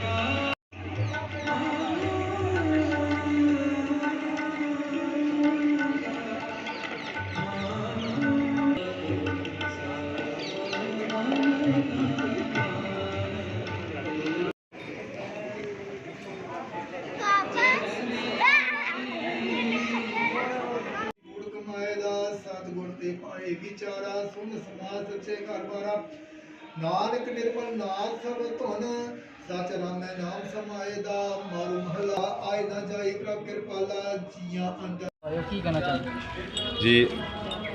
Bye. ਤੇ ਪਾਏ ਵਿਚਾਰਾ ਸੁਨ ਸਮਾਜ ਸੱਚੇ ਘਰ ਬਾਰਾ ਨਾਨਕ ਨਿਰਮਲ ਨਾਮ ਸਭ ਧੁਨ ਸਚ ਰਾਮੈ ਨਾਮ ਸਮਾਏ ਦਾ। ਮਾਰੂ ਮਹਲਾ ਆਏ ਨਾ ਜਾਈ ਪ੍ਰਭ ਕਿਰਪਾਲਾ ਜੀਆਂ ਅੰਦਰ। ਕੀ ਕਹਿਣਾ ਚਾਹੁੰਦੇ? ਜੀ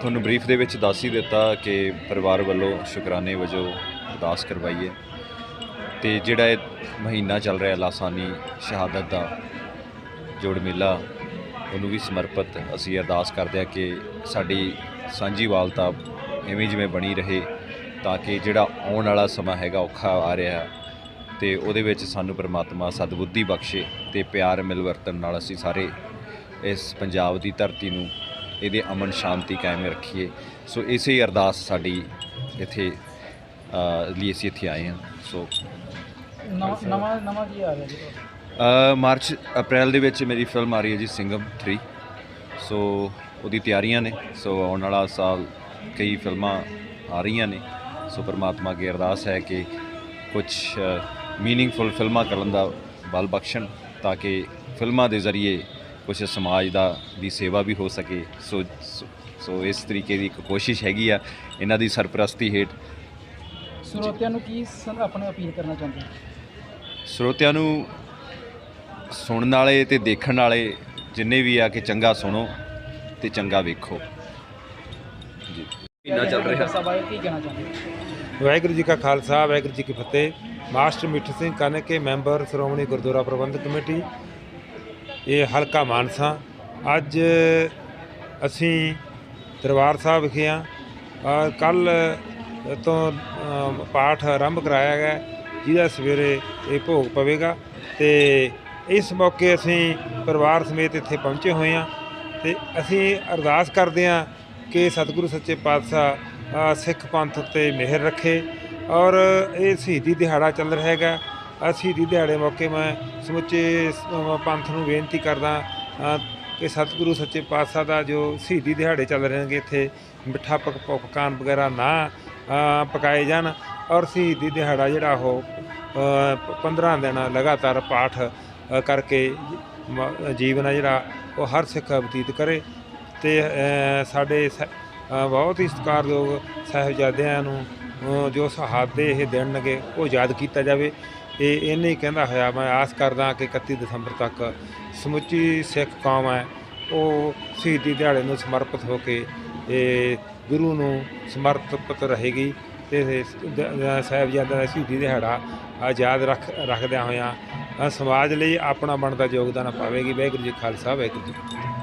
ਤੁਹਾਨੂੰ ਬਰੀਫ ਦੇ ਵਿੱਚ ਦੱਸ ਹੀ ਦਿੱਤਾ ਕਿ ਪਰਿਵਾਰ ਵੱਲੋਂ ਸ਼ੁਕਰਾਨੇ ਵਜੋਂ ਅਰਦਾਸ ਕਰਵਾਈ ਹੈ ਤੇ ਜਿਹੜਾ ਇਹ ਮਹੀਨਾ ਚੱਲ ਰਿਹਾ ਲਾਸਾਨੀ ਸ਼ਹਾਦਤ ਦਾ ਜੋੜ ਮੇਲਾ ਉਹਨੂੰ ਵੀ ਸਮਰਪਿਤ ਅਸੀਂ ਅਰਦਾਸ ਕਰਦੇ ਹਾਂ ਕਿ ਸਾਡੀ ਸਾਂਝੀ ਵਾਲਤਾ ਐਵੇਂ ਜਿਵੇਂ ਬਣੀ ਰਹੇ ਤਾਂ ਕਿ ਜਿਹੜਾ ਆਉਣ ਵਾਲਾ ਸਮਾਂ ਹੈਗਾ ਔਖਾ ਆ ਰਿਹਾ ਤੇ ਉਹਦੇ ਵਿੱਚ ਸਾਨੂੰ ਪ੍ਰਮਾਤਮਾ ਸਤਬੁੱਧੀ ਬਖਸ਼ੇ ਤੇ ਪਿਆਰ ਮਿਲਵਰਤਨ ਨਾਲ ਅਸੀਂ ਸਾਰੇ ਇਸ ਪੰਜਾਬ ਦੀ ਧਰਤੀ ਨੂੰ ਇਹਦੇ ਅਮਨ ਸ਼ਾਂਤੀ ਕਾਇਮ ਰੱਖੀਏ। ਸੋ ਇਸੇ ਹੀ ਅਰਦਾਸ ਸਾਡੀ ਇੱਥੇ ਲਈ ਅਸੀਂ ਇੱਥੇ ਆਏ ਹਾਂ। ਸੋ ਨਵਾਂ ਨਵਾਂ ਨਵਾਂ ਕੀ ਆ ਰਿਹਾ ਜੀ? ਮਾਰਚ ਅਪ੍ਰੈਲ ਦੇ ਵਿੱਚ ਮੇਰੀ ਫਿਲਮ ਆ ਰਹੀ ਹੈ ਜੀ ਸਿੰਗਮ 3 ਸੋ ਉਹਦੀ ਤਿਆਰੀਆਂ ਨੇ। ਸੋ ਆਉਣ ਵਾਲਾ ਸਾਲ ਕਈ ਫਿਲਮਾਂ ਆ ਰਹੀਆਂ ਨੇ। ਸੋ ਪਰਮਾਤਮਾ ਅੱਗੇ ਅਰਦਾਸ ਹੈ ਕਿ ਕੁਝ ਮੀਨਿੰਗਫੁਲ ਫਿਲਮਾਂ ਕਰਨ ਦਾ ਬਲ ਬਖਸ਼ਣ ਤਾਂ ਕਿ ਫਿਲਮਾਂ ਦੇ ਜ਼ਰੀਏ ਕੁਝ ਸਮਾਜ ਦਾ ਦੀ ਸੇਵਾ ਵੀ ਹੋ ਸਕੇ। ਸੋ ਸੋ- ਇਸ ਤਰੀਕੇ ਦੀ ਇੱਕ ਕੋਸ਼ਿਸ਼ ਹੈਗੀ ਆ ਇਹਨਾਂ ਦੀ ਸਰਪ੍ਰਸਤੀ ਹੇਠ। ਸਰੋਤਿਆਂ ਨੂੰ ਕੀ ਆਪਣੇ ਅਪੀਲ ਕਰਨਾ ਚਾਹੁੰਦੇ? ਸਰੋਤਿਆਂ ਨੂੰ ਸੁਣਨ ਵਾਲੇ ਤੇ ਦੇਖਣ ਵਾਲੇ ਜਿੰਨੇ ਵੀ ਆ ਕਿ ਚੰਗਾ ਸੁਣੋ। ਤੇ ਚੰਗਾ ਵੇਖੋ। ਜੀ। ਮਹੀਨਾ ਚੱਲ ਰਿਹਾ। ਸਭ ਕੀ ਕਹਿਣਾ ਚਾਹੁੰਦੇ ਵਾਹਿਗੁਰੂ ਜੀ ਕਾ ਖਾਲਸਾ, ਵਾਹਿਗੁਰੂ ਜੀ ਕੀ ਫਤਿਹ। Master Mithu Singh Kanke, member Shiromani Gurdwara Parbandhak committee. ਇਹ ਹਲਕਾ ਮਾਨਸਾ। ਅੱਜ ਅਸੀਂ ਦਰਬਾਰ ਸਾਹਿਬ ਵਿਖੇ ਹਾਂ ਔਰ ਕੱਲ ਤੋਂ ਪਾਠ ਆਰੰਭ ਕਰਾਇਆ ਗਿਆ। ਜਿਹਦਾ ਸਵੇਰੇ ਇਹ ਭੋਗ ਪਵੇਗਾ। ਤੇ ਇਸ ਮੌਕੇ ਅਸੀਂ ਪਰਿਵਾਰ ਸਮੇਤ ਇੱਥੇ ਪਹੁੰਚੇ ਹੋਏ ਹਾਂ ਤੇ ਅਸੀਂ ਅਰਦਾਸ ਕਰਦੇ ਹਾਂ ਕਿ ਸਤਿਗੁਰੂ ਸੱਚੇ ਪਾਤਸ਼ਾਹ ਸਿੱਖ ਪੰਥ ਉੱਤੇ ਮਿਹਰ ਰੱਖੇ ਔਰ ਇਹ ਸ਼ਹੀਦੀ ਦਿਹਾੜਾ ਚੱਲ ਰਿਹਾ ਹੈਗਾ। ਸ਼ਹੀਦੀ ਦਿਹਾੜੇ ਮੌਕੇ ਮੈਂ ਸਮੁੱਚੇ ਪੰਥ ਨੂੰ ਬੇਨਤੀ ਕਰਦਾ ਕਿ ਸਤਿਗੁਰੂ ਸੱਚੇ ਪਾਤਸ਼ਾਹ ਦਾ ਜੋ ਸ਼ਹੀਦੀ ਦਿਹਾੜੇ ਚੱਲ ਰਹੇ ਨੇ ਇੱਥੇ ਮਿੱਠਾ ਪਕ ਪਕਵਾਨ ਵਗੈਰਾ ਨਾ ਪਕਾਏ ਜਾਣ ਔਰ ਸ਼ਹੀਦੀ ਦਿਹਾੜਾ ਜਿਹੜਾ ਉਹ 15 ਦਿਨ ਲਗਾਤਾਰ ਪਾਠ ਕਰਕੇ ਜੀਵਨ ਆ ਜਿਹੜਾ, ਉਹ ਹਰ ਸਿੱਖ ਬਤੀਤ ਕਰੇ ਤੇ ਸਾਡੇ ਸ- ਬਹੁਤ ਹੀ ਸਤਿਕਾਰਯੋਗ ਸਾਹਿਬਜ਼ਾਦਿਆਂ ਨੂੰ ਜੋ ਸ਼ਹਾਦਤ ਦੇ ਇਹ ਦਿਨ ਨਗੇ ਉਹ ਯਾਦ ਕੀਤਾ ਜਾਵੇ। ਇਹ, ਇਹਨੇ ਹੀ ਕਹਿੰਦਾ ਹੋਇਆ, ਮੈਂ ਆਸ ਕਰਦਾ ਕਿ 31 ਦਸੰਬਰ ਤੱਕ ਸਮੁੱਚੀ ਸਿੱਖ ਕੌਮ ਹੈ। ਉਹ ਸ਼ਹੀਦੀ ਦਿਹਾੜੇ ਨੂੰ ਸਮਰਪਿਤ ਹੋ ਕੇ ਇਹ ਗੁਰੂ ਨੂੰ ਸਮਰਪਿਤ ਰਹੇਗੀ। ਤੇ ਇਹ ਸਾਹਿਬਜ਼ਾਦਿਆਂ ਦਾ ਸ਼ਹੀਦੀ ਦਿਹਾੜਾ ਆਜ਼ਾਦ ਰੱਖ, ਰੱਖਦਿਆਂ ਹੋਇਆਂ ਤਾਂ ਸਮਾਜ ਲਈ ਆਪਣਾ ਬਣਦਾ ਯੋਗਦਾਨ ਪਾਵੇਗੀ ਵਾਹਿਗੁਰੂ ਜੀ ਖਾਲਸਾ ਵਾਹਿਗੁਰੂ ਜੀ